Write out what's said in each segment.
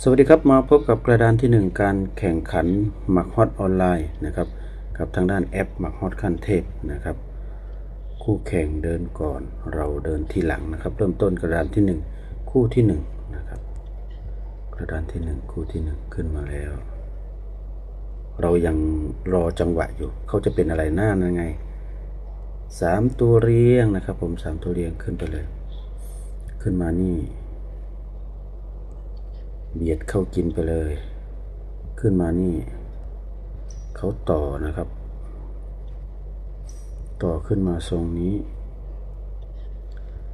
สวัสดีครับมาพบกับกระดานที่หนึ่งการแข่งขันหมักฮอตออนไลน์นะครับกับทางด้านแอปหมักฮอตขั้นเทพนะครับ คู่แข่งเดินก่อนเราเดินทีหลังนะครับ เริ่มต้นกระดานที่หนึ่งคู่ที่หนึ่งนะครับกระดานที่หนึ่งคู่ที่หนึ่งขึ้นมาแล้ว เรายังรอจังหวะอยู่เขาจะเป็นอะไรหน้ายังไงสามตัวเรียงนะครับ ผมสามตัวเรียงขึ้นไปเลย ขึ้นมานี่ เบียดเข้ากินไปเลย ขึ้นมานี่เขาต่อนะครับ ต่อขึ้นมาทรงนี้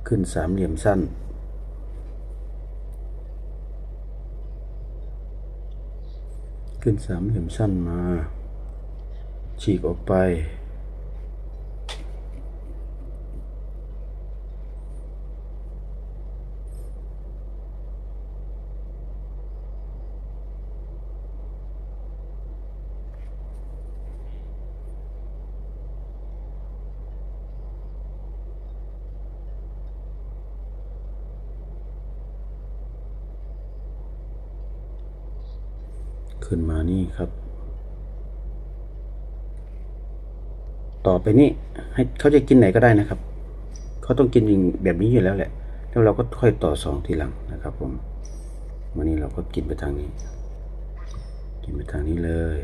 ขึ้นสามเหลี่ยมสั้น ขึ้นสามเหลี่ยมสั้นมา ฉีกออกไป ขึ้นมานี่ครับ ต่อไปนี่ให้เขาจะกินไหนก็ได้นะครับ เขาต้องกินอย่างแบบนี้อยู่แล้วแหละ แล้วเราก็ค่อยต่อสองทีหลังนะครับ ผมวันนี้เราก็กินไปทางนี้ กินไปทางนี้เลย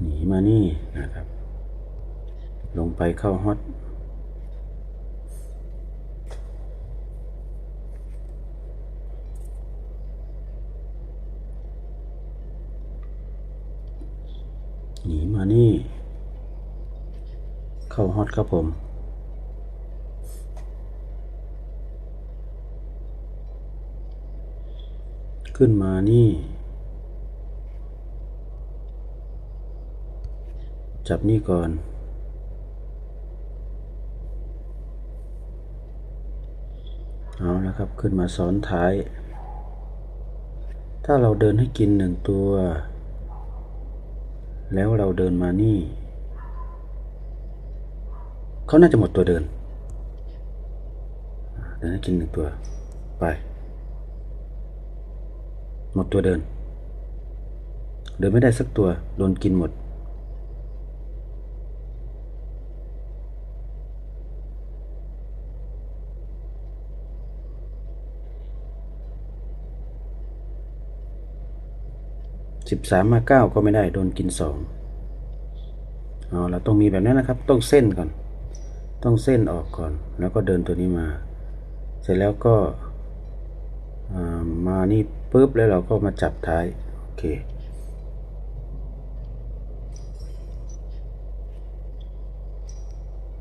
หนีมานี่นะครับ ลงไปเข้าฮอต หนีมานี่ เข้าฮอตครับผมขึ้นมานี่ จับนี่ก่อน เอาแล้วครับขึ้นมาซ้อนท้าย ถ้าเราเดินให้กินหนึ่งตัว แล้วเราเดินมานี่ เขาน่าจะหมดตัวเดินเดินกินหนึ่งตัว ไป หมดตัวเดิน เดินไม่ได้สักตัว โดนกินหมด สิบสามมาเก้าก็ไม่ได้ โดนกินสองเอาเราต้องมีแบบนั้นนะครับ ต้องเส้นก่อน ต้องเส้นออกก่อน แล้วก็เดินตัวนี้มา เสร็จแล้วก็มานี่ปุ๊บแล้วเราก็มาจับท้าย โอเค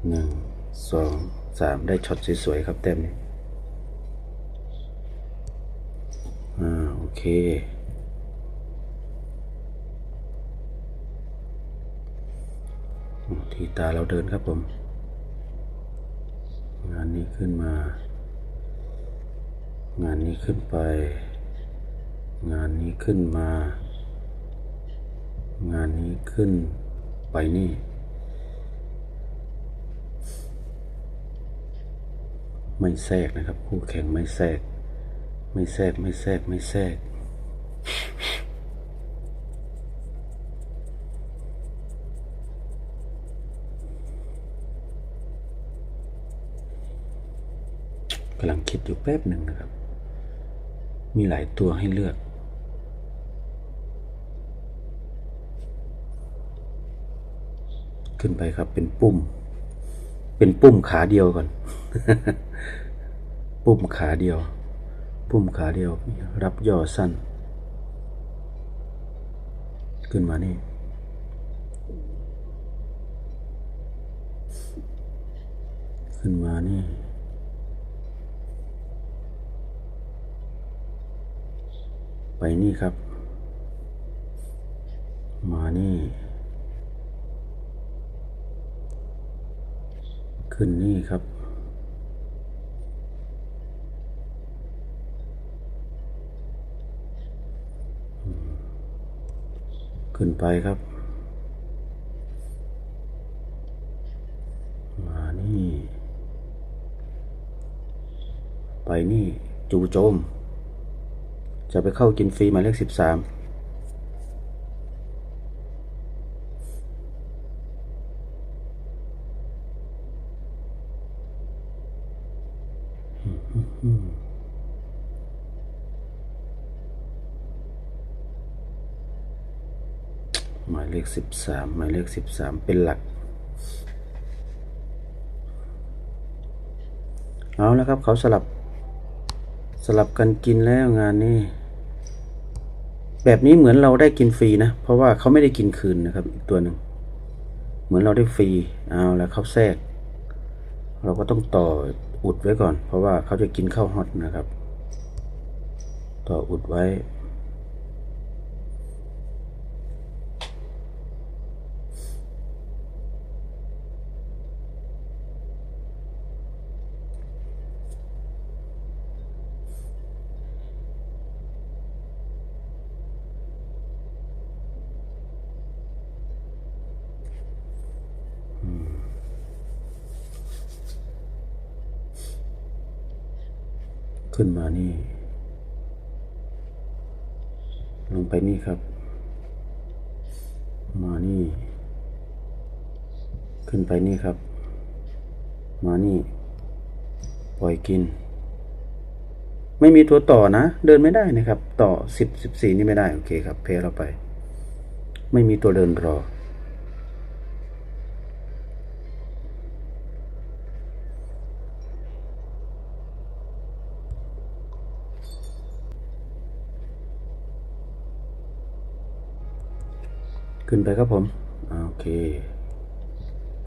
หนึ่ง สอง สาม ได้ช็อตสวยๆครับเต็มนี้อ่า โอเคทีตาเราเดินครับผม ขึ้นมา งานนี้ขึ้นไป งานนี้ขึ้นมา งานนี้ขึ้นไปนี่ ไม่แทรกนะครับ คู่แข่งไม่แทรก ไม่แทรกไม่แทรกไม่แทรก กำลังคิดอยู่แป๊บหนึ่งนะครับ มีหลายตัวให้เลือก ขึ้นไปครับเป็นปุ่มเป็นปุ่มขาเดียวก่อน ปุ่มขาเดียว ปุ่มขาเดียว รับย่อสั้น ขึ้นมานี่ขึ้นมานี่ ไปนี่ครับ มานี่ ขึ้นนี่ครับ ขึ้นไปครับ มานี่ ไปนี่ จูโจม จะไปเข้ากินฟรีหมายเลขสิบสามหมายเลขสิบสามหมายเลขสิบสามเป็นหลัก เอาแล้วครับเขาสลับสลับกันกินแล้วงานนี้ แบบนี้เหมือนเราได้กินฟรีนะ เพราะว่าเขาไม่ได้กินคืนนะครับ อีกตัวหนึ่งเหมือนเราได้ฟรีเอาแล้วเขาแทรก เราก็ต้องต่ออุดไว้ก่อน เพราะว่าเขาจะกินข้าวฮอตนะครับ ต่ออุดไว้ ขึ้นมานี่ ลงไปนี่ครับ มานี่ ขึ้นไปนี่ครับ มานี่ ปล่อยกิน ไม่มีตัวต่อนะ เดินไม่ได้นะครับ ต่อสิบสิบสี่นี่ไม่ได้ โอเคครับ เพลเราไป ไม่มีตัวเดินรอ ขึ้นไปครับผมโอเค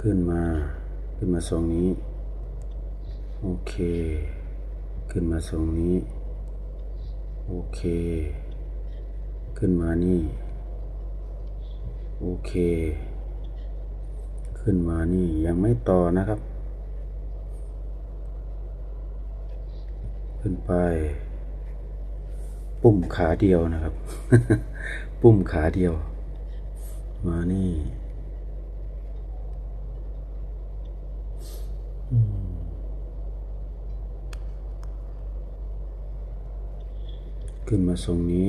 ขึ้นมาขึ้นมาทรงนี้ โอเค ขึ้นมาทรงนี้ โอเค ขึ้นมานี่ โอเค ขึ้นมานี่ยังไม่ต่อนะครับ ขึ้นไป ปุ่มขาเดียวนะครับ ปุ่มขาเดียว มานี่ขึ้นมาทรงนี้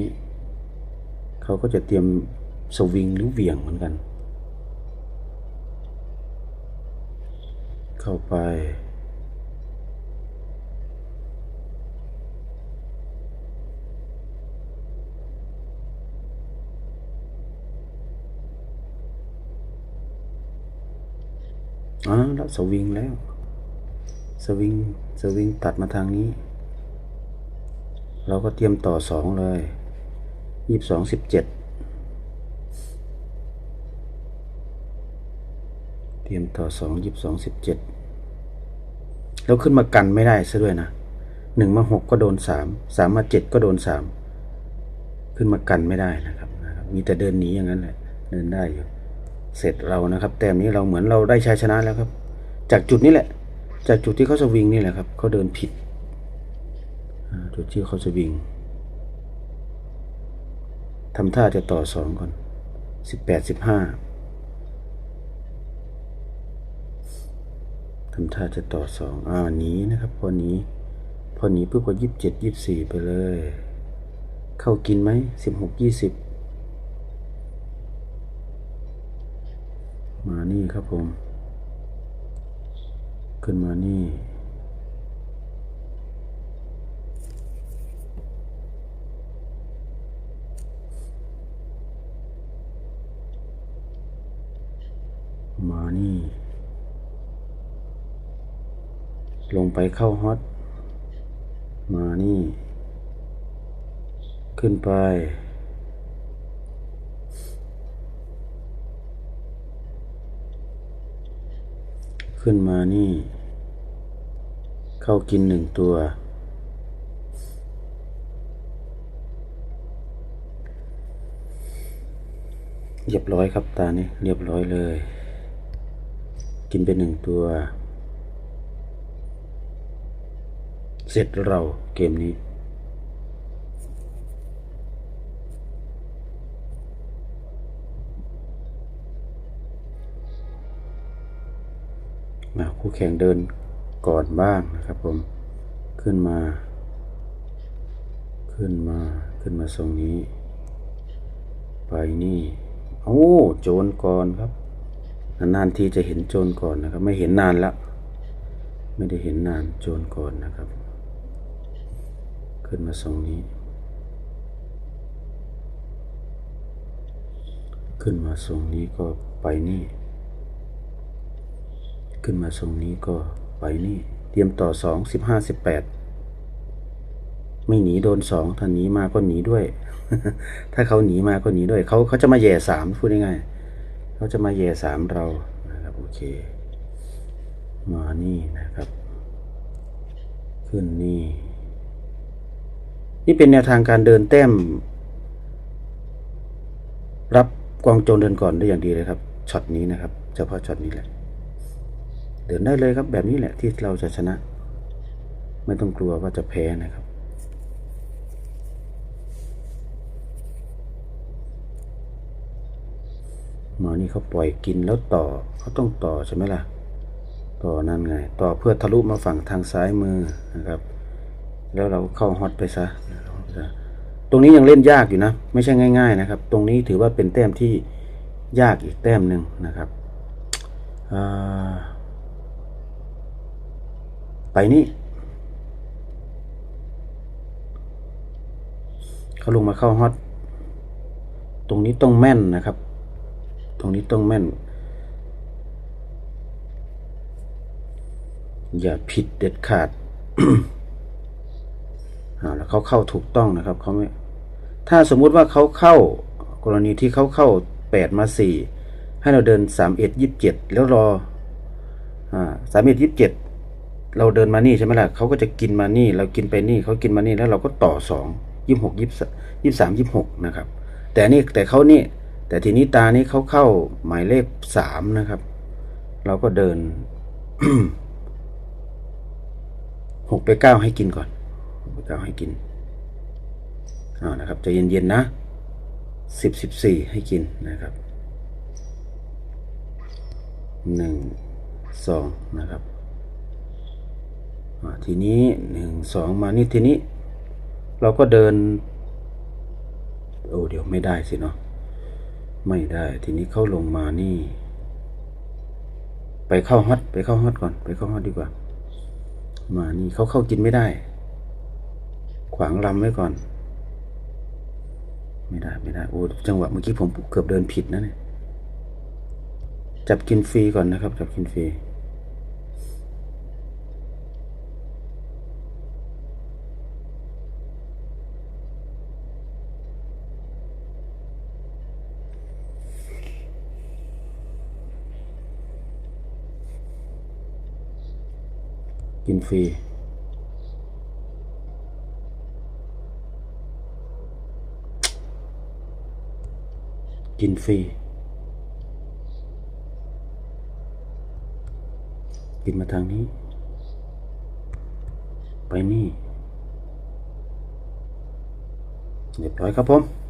เขาก็จะเตรียมสวิงหรือเวี่ยงเหมือนกัน เข้าไป อ่าแล้วสวิงแล้ว สวิง สวิงตัดมาทางนี้ เราก็เตรียมต่อสองเลยยี่สิบสองสิบเจ็ดเตรียมต่อสองยี่สิบสองสิบเจ็ดแล้วขึ้นมากันไม่ได้ซะด้วยนะหนึ่งมาหกก็โดนสามสามมาเจ็ดก็โดนสามขึ้นมากันไม่ได้นะครับ มีแต่เดินหนีอย่างนั้นแหละ เดินได้อยู่ เสร็จเรานะครับ แต้มนี้เราเหมือนเราได้ชัยชนะแล้วครับ จากจุดนี้แหละ จากจุดที่เขาสวิงนี่แหละครับเขาเดินผิดจุดที่เขาสวิงทำท่าจะต่อสองก่อนสิบแปดสิบห้าทำท่าจะต่อสองอ่านี้นะครับ พอนี้พอนีปุ๊บก็ยี่สิบเจ็ดยี่สิบสี่ไปเลย เข้ากินไหมสิบหกยี่สิบ มานี่ครับผม ขึ้นมานี่ มานี่ ลงไปเข้าฮอต มานี่ ขึ้นไป ขึ้นมานี่ เข้ากินหนึ่งตัว เรียบร้อยครับตานี่เรียบร้อยเลย กินไปหนึ่งตัว เสร็จเราเกมนี้ คู่แข่งเดินก่อนบ้างนะครับผมขึ้นมา ขึ้นมาขึ้นมาทรงนี้ ไปนี่โอ้โจรก่อนครับนานๆทีจะเห็นโจรก่อนนะครับ ไม่เห็นนานแล้วไม่ได้เห็นนานโจรก่อนนะครับ ขึ้นมาทรงนี้ ขึ้นมาทรงนี้ก็ไปนี่ ขึ้นมาทรงนี้ก็ไปนี่ เตรียมต่อสองสิบห้าสิบแปดไม่หนีโดนสองถ้าหนีมาก็หนีด้วย ถ้าเขาหนีมาก็หนีด้วย เขาเขาจะมาแย่สามพูดง่ายๆเขาจะมาแย่สามเรานะครับโอเค มานี่นะครับ ขึ้นนี่ นี่เป็นแนวทางการเดินแต้ม รับกองโจรเดินก่อนได้อย่างดีเลยครับช็อตนี้นะครับ เฉพาะช็อตนี้แหละ เดินได้เลยครับ แบบนี้แหละที่เราจะชนะ ไม่ต้องกลัวว่าจะแพ้นะครับ หมอนี่เขาปล่อยกินแล้วต่อเขาต้องต่อใช่ไหมล่ะ ต่อนั่นไง ต่อเพื่อทะลุมาฝั่งทางซ้ายมือนะครับ แล้วเราเข้าฮอตไปซะตรงนี้ยังเล่นยากอยู่นะ ไม่ใช่ง่าย ๆ นะครับ ตรงนี้ถือว่าเป็นแต้มที่ยากอีกแต้มหนึ่งนะครับ อ่า ไปนี่เขาลงมาเข้าฮอตตรงนี้ต้องแม่นนะครับ ตรงนี้ต้องแม่น อย่าผิดเด็ดขาดอ่าแล้วเขาเข้าถูกต้องนะครับเขาไม่ถ้าสมมุติว่าเขาเข้ากรณีที่เขาเข้าแปดมาสี่ให้เราเดินสามเอ็ดยี่สิบเจ็ดแล้วรอ อ่าสาม เราเดินมานี่ใช่ไหมล่ะเขาก็จะกินมานี่ เรากินไปนี่เขากินมานี่แล้วเราก็ต่อสองยี่หกยี่ยี่สามยี่หกนะครับ แต่นี่แต่เขานี่ แต่ทีนี้ตานี้เขาเข้าหมายเลขสามนะครับ เราก็เดินหกไปเก้าให้กินก่อนหกไปเก้าให้กินเอานะครับใจเย็นๆนะสิบสิบสี่ให้กินนะครับหนึ่งสองนะครับ ทีนี้หนึ่งสองมานี่ทีนี้ เราก็เดิน โอ้เดี๋ยวไม่ได้สิเนาะไม่ได้ ทีนี้เข้าลงมานี่ ไปเข้าฮอตไปเข้าฮอตก่อน ไปเข้าฮอตดีกว่า มานี่เขาเข้ากินไม่ได้ ขวางลำไว้ก่อน ไม่ได้ไม่ได้โอ้จังหวะเมื่อกี้ผมเกือบเดินผิดนะเนี่ยจับกินฟรีก่อนนะครับ จับกินฟรี กินฟรี กินฟรี กินมาทางนี้ ไปนี่เรียบร้อยครับผม